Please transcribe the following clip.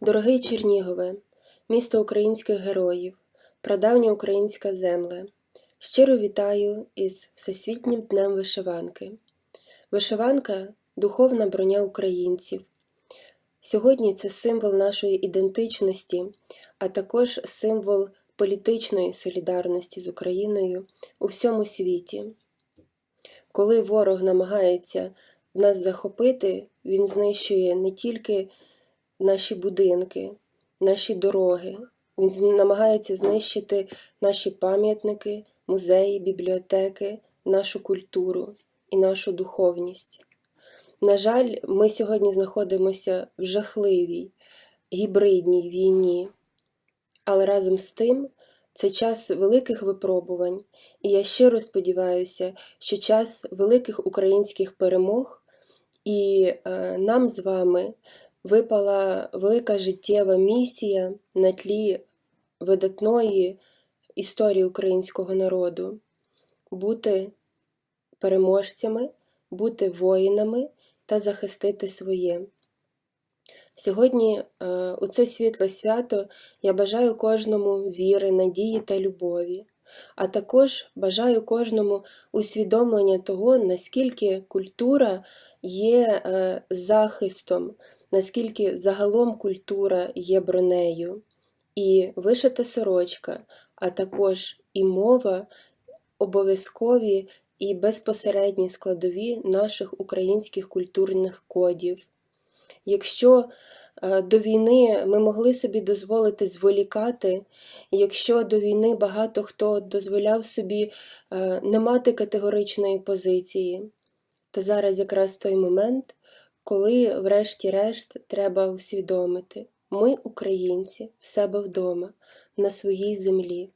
Дорогий Чернігове, місто українських героїв, прадавня українська земле, щиро вітаю із Всесвітнім днем вишиванки. Вишиванка духовна броня українців. Сьогодні це символ нашої ідентичності, а також символ політичної солідарності з Україною у всьому світі. Коли ворог намагається нас захопити, він знищує не тільки наші будинки, наші дороги. Він намагається знищити наші пам'ятники, музеї, бібліотеки, нашу культуру і нашу духовність. На жаль, ми сьогодні знаходимося в жахливій гібридній війні, але разом з тим це час великих випробувань, і я щиро сподіваюся, що час великих українських перемог, і е, нам з вами випала велика життєва місія на тлі видатної історії українського народу бути переможцями, бути воїнами та захистити своє. Сьогодні, е, у це світле свято, я бажаю кожному віри, надії та любові, а також бажаю кожному усвідомлення того, наскільки культура є е, захистом, наскільки загалом культура є бронею, і вишита сорочка, а також і мова обов'язкові і безпосередні складові наших українських культурних кодів. Якщо е, до війни ми могли собі дозволити зволікати, якщо до війни багато хто дозволяв собі е, не мати категоричної позиції, то зараз якраз той момент, коли, врешті-решт, треба усвідомити, ми, українці, в себе вдома, на своїй землі.